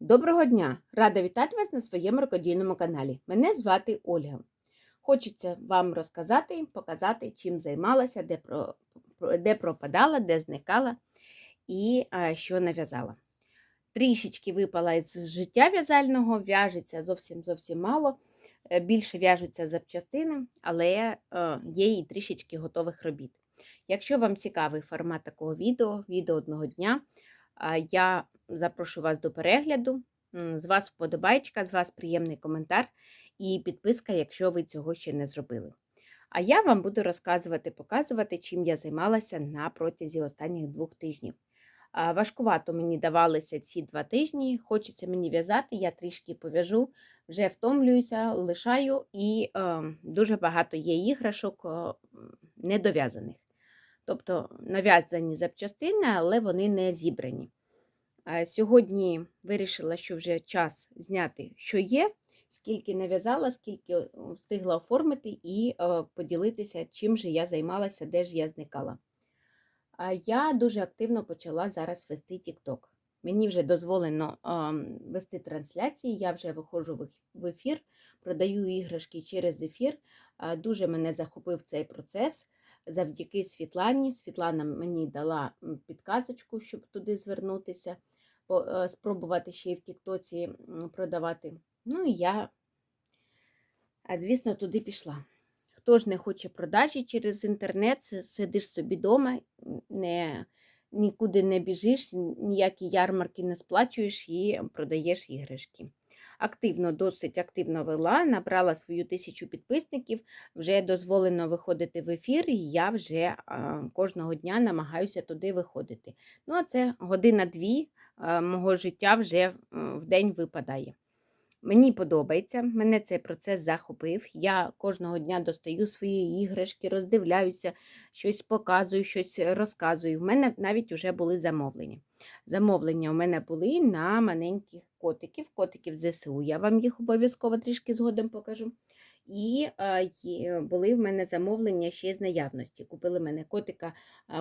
Доброго дня! Рада вітати вас на своєму рукодільному каналі. Мене звати Ольга. Хочеться вам розказати, показати, чим займалася, де, де пропадала, де зникала і що нав'язала. Трішечки випала із життя в'язального, в'яжеться зовсім зовсім мало. Е, Більше в'яжуться запчастини, але е, є і трішечки готових робіт. Якщо вам цікавий формат такого відео, відео одного дня, я запрошую вас до перегляду. З вас вподобайка, з вас приємний коментар і підписка, якщо ви цього ще не зробили. А я вам буду розказувати, показувати, чим я займалася на протязі останніх двох тижнів. Важкувато мені давалися ці два тижні. Хочеться мені в'язати, я трішки пов'яжу, вже втомлююся, лишаю, і е, дуже багато є іграшок е, недов'язаних. Тобто нав'язані запчастини, але вони не зібрані. Сьогодні вирішила, що вже час зняти, що є, скільки нав'язала, скільки е, встигла оформити, і е, поділитися, чим же я займалася, де ж я зникала. Я дуже активно почала зараз вести TikTok. Мені вже дозволено ем, вести трансляції, я вже виходжу в ефір, продаю іграшки через ефір. Дуже мене захопив цей процес завдяки Світлані. Світлана мені дала підказочку, щоб туди звернутися, е, спробувати ще й в Тіктоці продавати. Ну і я, звісно, туди пішла. Хто ж не хоче продажі через інтернет, сидиш собі вдома, не, нікуди не біжиш, ніякі ярмарки не сплачуєш і продаєш іграшки. Активно, досить активно вела, набрала свою тисячу підписників, вже дозволено виходити в ефір, і я вже кожного дня намагаюся туди виходити. Ну, а це година-дві мого життя вже в день випадає. Мені подобається, мене цей процес захопив. Я кожного дня достаю свої іграшки, роздивляюся, щось показую, щось розказую. В мене навіть вже були замовлення. Замовлення у мене були на маленьких котиків, котиків ЗСУ. Я вам їх обов'язково трішки згодом покажу. І були в мене замовлення ще з наявності. Купили в мене котика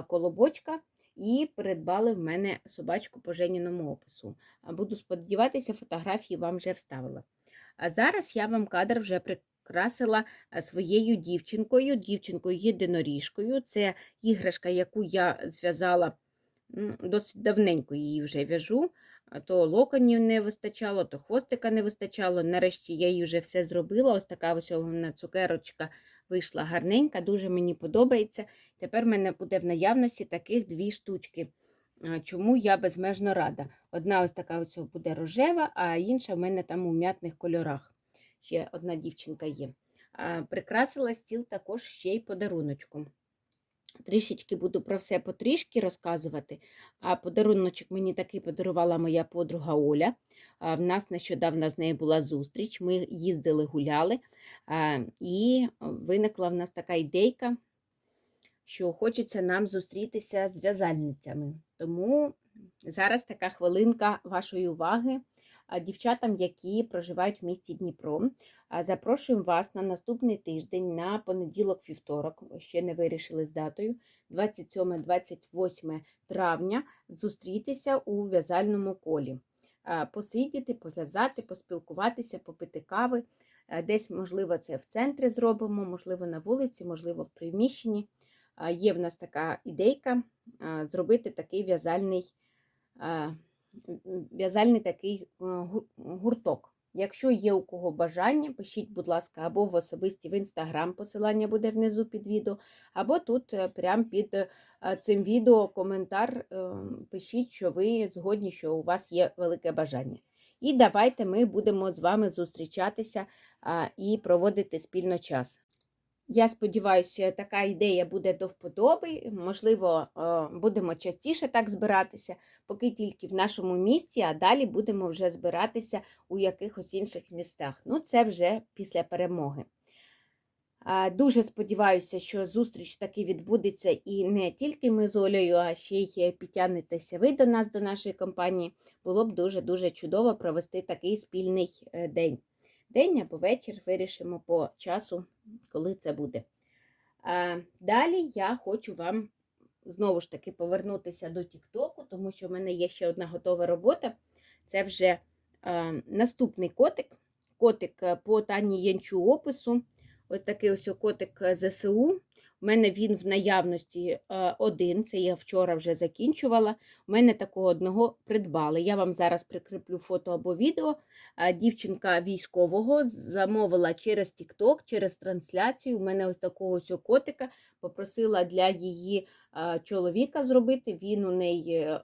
колобочка і придбали в мене собачку по Женіному опису. Буду сподіватися, фотографії вам вже вставила. А зараз я вам кадр вже прикрасила своєю дівчинкою, дівчинкою єдиноріжкою. Це іграшка, яку я зв'язала досить давненько її вже в'яжу. То локонів не вистачало, то хвостика не вистачало. Нарешті я її вже все зробила. Ось така ось вона цукерочка вийшла гарненька, дуже мені подобається. Тепер в мене буде в наявності таких дві штучки. Чому я безмежно рада. Одна ось така ось буде рожева, а інша в мене там у м'ятних кольорах. Ще одна дівчинка є. Прикрасила стіл також ще й подаруночком. Трішечки буду про все потрішки розказувати. А подаруночок мені такий подарувала моя подруга Оля. В нас нещодавно з нею була зустріч. Ми їздили, гуляли, і виникла в нас така ідейка, що хочеться нам зустрітися з в'язальницями. Тому зараз така хвилинка вашої уваги дівчатам, які проживають в місті Дніпро. Запрошуємо вас на наступний тиждень, на понеділок-вівторок, ще не вирішили з датою, 27-28 травня, зустрітися у в'язальному колі. Посидіти, пов'язати, поспілкуватися, попити кави. Десь, можливо, це в центрі зробимо, можливо, на вулиці, можливо, в приміщенні. Є в нас така ідейка зробити такий в'язальний, в'язальний такий гурток. Якщо є у кого бажання, пишіть, будь ласка, або в особисті в інстаграм, посилання буде внизу під відео, або тут е, прямо під е, цим відео коментар е, пишіть, що ви згодні, що у вас є велике бажання. І давайте ми будемо з вами зустрічатися і проводити спільно час. Я сподіваюся, така ідея буде до вподоби. Можливо, е, будемо частіше так збиратися, поки тільки в нашому місті, а далі будемо вже збиратися у якихось інших містах. Ну, це вже після перемоги. Дуже сподіваюся, що зустріч таки відбудеться і не тільки ми з Олею, а ще й підтягнетеся ви до нас, до нашої компанії. Було б дуже-дуже чудово провести такий спільний е, день. День або вечір вирішимо по часу, коли це буде. Далі я хочу вам знову ж таки повернутися до Тіктоку, тому що в мене є ще одна готова робота. Це вже Наступний котик. Котик е, по Тані Янчу опису. Ось такий ось котик е, ЗСУ. У мене він в наявності е, один, це я вчора вже закінчувала. У мене такого одного придбали. Я вам зараз прикріплю фото або відео. Дівчинка військового замовила через TikTok, через трансляцію. У мене ось такого ось котика попросила для її е, чоловіка зробити. Він у неї е,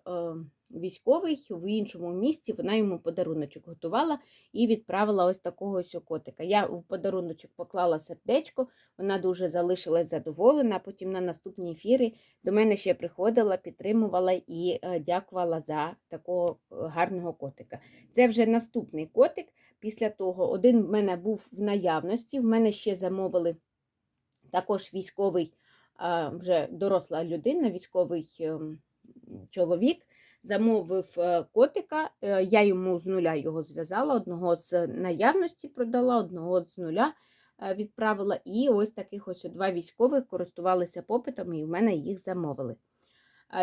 військовий в іншому місці. Вона йому подаруночок готувала і відправила ось такого ось котика. Я в подаруночок поклала сердечко. Вона дуже залишилась задоволена. Потім на наступні ефіри до мене ще приходила, підтримувала і е, дякувала за такого е, гарного котика. Це вже наступний котик. Після того один в мене був в наявності. В мене ще замовили також військовий, вже доросла людина, військовий ем, чоловік. Замовив е, котика, е, я йому з нуля його зв'язала, одного з наявності продала, одного з нуля е, відправила. І ось таких ось два військових користувалися попитом, і в мене їх замовили.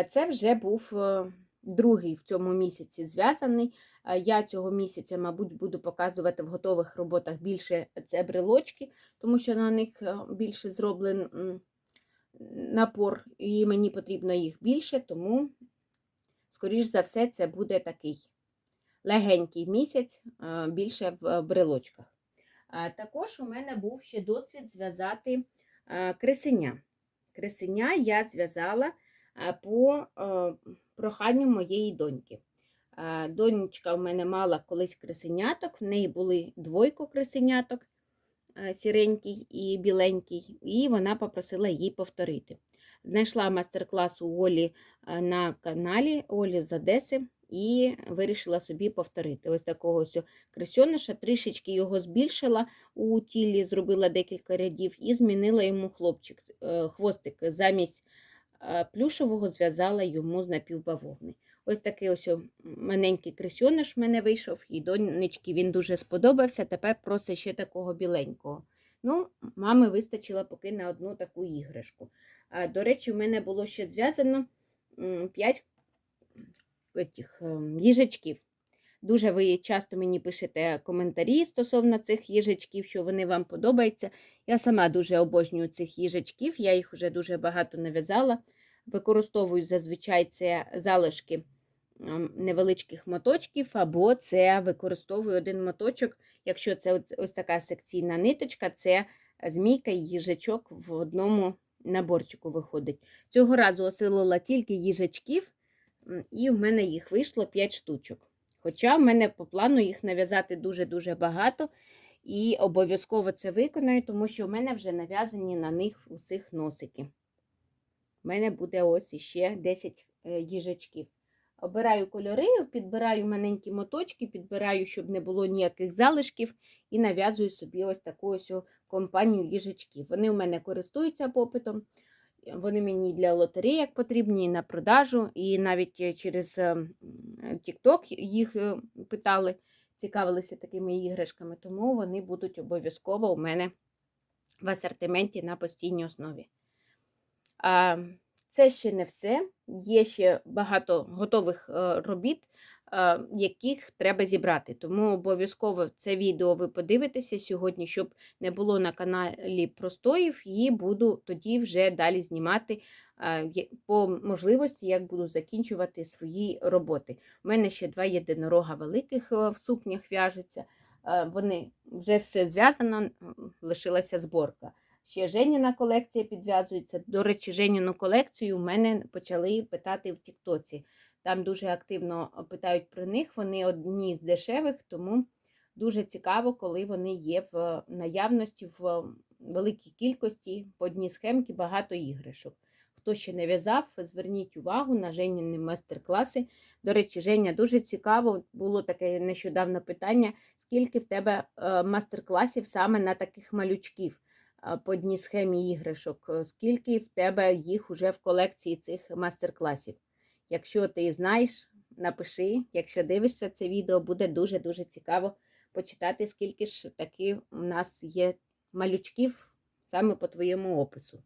Це вже був другий в цьому місяці зв'язаний. Я цього місяця, мабуть, буду показувати в готових роботах більше це брелочки, тому що на них більше зроблений напор, і мені потрібно їх більше, тому, скоріш за все, це буде такий легенький місяць, е, більше в брелочках. Також у мене був ще досвід зв'язати е, кресеня. Кресеня я зв'язала е, по е, проханню моєї доньки. Е, Донечка в мене мала колись кресеняток, в неї були двойко кресеняток, е, сіренький і біленький, і вона попросила її повторити. Знайшла мастер-клас у Олі е, на каналі Олі з Одеси і вирішила собі повторити. Ось такого ось кресьониша, трішечки його збільшила у тілі, зробила декілька рядів і змінила йому хлопчик, е, хвостик замість е, плюшевого зв'язала йому з напівбавовни. Ось такий ось маленький кресьониш в мене вийшов, і донечки він дуже сподобався. Тепер просить ще такого біленького. Ну, мами вистачило поки на одну таку іграшку. До речі, в мене було ще зв'язано 5 этих, ем, їжачків. Дуже ви часто мені пишете коментарі стосовно цих їжачків, що вони вам подобаються. Я сама дуже обожнюю цих їжачків, я їх вже дуже багато нав'язала. Використовую зазвичай це залишки невеличких моточків, або це використовую один моточок, якщо це ось, така секційна ниточка, це змійка і їжачок в одному наборчику виходить. Цього разу осилила тільки їжачків, і в мене їх вийшло 5 штучок. Хоча в мене по плану їх нав'язати дуже-дуже багато, і обов'язково це виконаю, тому що в мене вже нав'язані на них усіх носики. У мене буде ось іще 10 е, їжачків. Обираю кольори, підбираю маленькі моточки, підбираю, щоб не було ніяких залишків, і нав'язую собі ось таку ось компанію їжачків. Вони у мене користуються попитом. Вони мені для лотереїк потрібні і на продажу, і навіть е, через е, TikTok їх е, питали, цікавилися такими іграшками, тому вони будуть обов'язково у мене в асортименті на постійній основі. Це ще не все. Є ще багато готових е, робіт, е, яких треба зібрати. Тому обов'язково це відео ви подивитеся сьогодні, щоб не було на каналі простоїв, і буду тоді вже далі знімати е, по можливості, як буду закінчувати свої роботи. У мене ще два єдинорога великих в сукнях в'яжуться. Вони вже все зв'язано, лишилася зборка. Ще Женіна колекція підв'язується. До речі, Женіну колекцію у мене почали питати в Тіктоці. Там дуже активно питають про них. Вони одні з дешевих, тому дуже цікаво, коли вони є в наявності в великій кількості по одній схемці багато іграшок. Хто ще не в'язав, зверніть увагу на Женіни майстер-класи. До речі, Женя, дуже цікаво було таке нещодавно питання: скільки в тебе е, майстер-класів саме на таких малючків? А, по одній схемі іграшок, е, скільки в тебе їх уже в колекції цих мастер-класів. Якщо ти знаєш, напиши, якщо дивишся це відео, буде дуже-дуже цікаво почитати, скільки ж таки у нас є малючків саме по твоєму опису.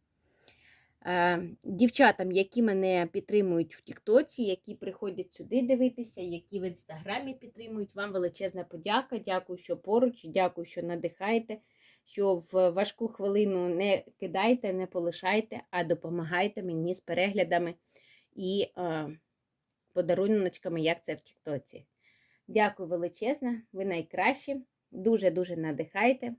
Е, Дівчатам, які мене підтримують в Тіктоці, які приходять сюди дивитися, які в інстаграмі підтримують, вам величезна подяка. Дякую, що поруч, дякую, що надихаєте, що в важку хвилину не кидайте, не полишайте, а допомагайте мені з переглядами і е, подаруночками, як це в Тіктоці. Дякую величезне, ви найкращі, дуже-дуже надихаєте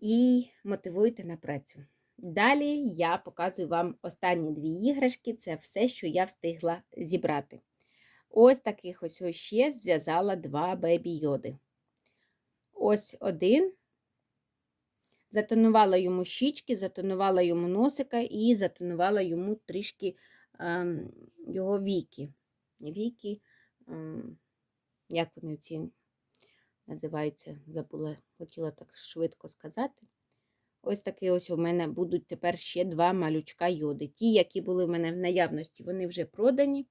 і мотивуєте на працю. Далі я показую вам останні дві іграшки. Це все, що я встигла зібрати. Ось таких ось ще зв'язала два бебі-йоди. Ось один. Затонувала йому щічки, затонувала йому носика і затонувала йому трішки ем, його віки. Віки, ем, як вони ці називаються, забула, хотіла так швидко сказати. Ось такі ось у мене будуть тепер ще два малючка йоди. Ті, які були в мене в наявності, вони вже продані.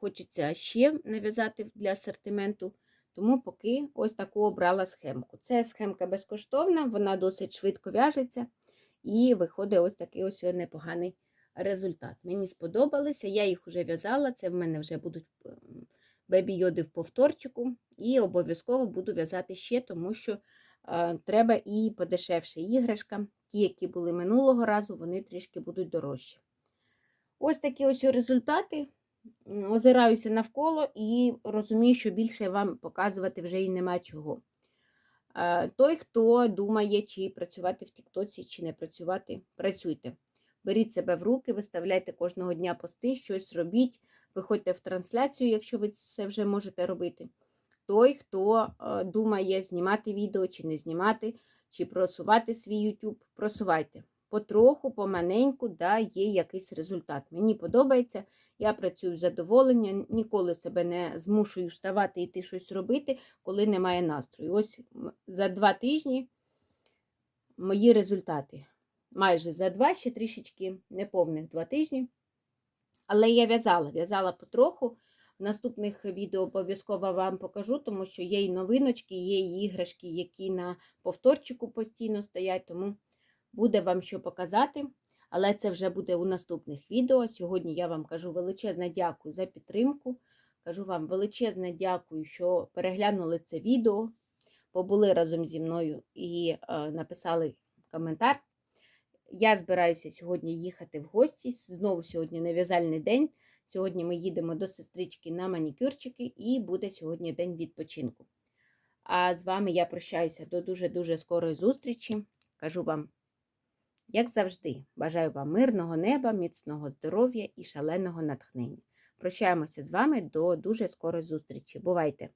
Хочеться ще нав'язати для асортименту, тому поки ось таку обрала схемку. Це схемка безкоштовна, вона досить швидко в'яжеться і виходить ось такий ось непоганий результат. Мені сподобалися, я їх вже в'язала, це в мене вже будуть бебі-йоди в повторчику, і обов'язково буду в'язати ще, тому що треба і подешевше іграшка. Ті, які були минулого разу, вони трішки будуть дорожчі. Ось такі ось результати. Озираюся навколо і розумію, що більше вам показувати вже і нема чого. Той, хто думає, чи працювати в Тіктоці, чи не працювати, працюйте. Беріть себе в руки, виставляйте кожного дня пости, щось робіть, виходьте в трансляцію, якщо ви це вже можете робити той, хто е, думає знімати відео чи не знімати, чи просувати свій YouTube, просувайте. Потроху, поманеньку, да, є якийсь результат. Мені подобається, я працюю в задоволення, ніколи себе не змушую вставати йти щось робити, коли немає настрою. Ось за два тижні мої результати. Майже за два, ще трішечки неповних два тижні. Але я в'язала, в'язала потроху. В наступних відео обов'язково вам покажу, тому що є і новиночки, є і іграшки, які на повторчику постійно стоять, тому буде вам що показати. Але це вже буде у наступних відео. Сьогодні я вам кажу величезне дякую за підтримку. Кажу вам величезне дякую, що переглянули це відео, побули разом зі мною і е, написали коментар. Я збираюся сьогодні їхати в гості. Знову сьогодні нев'язальний день. Сьогодні ми їдемо до сестрички на манікюрчики, і буде сьогодні день відпочинку. А з вами я прощаюся до дуже-дуже скорої зустрічі. Кажу вам, як завжди, бажаю вам мирного неба, міцного здоров'я і шаленого натхнення. Прощаємося з вами до дуже скорої зустрічі. Бувайте!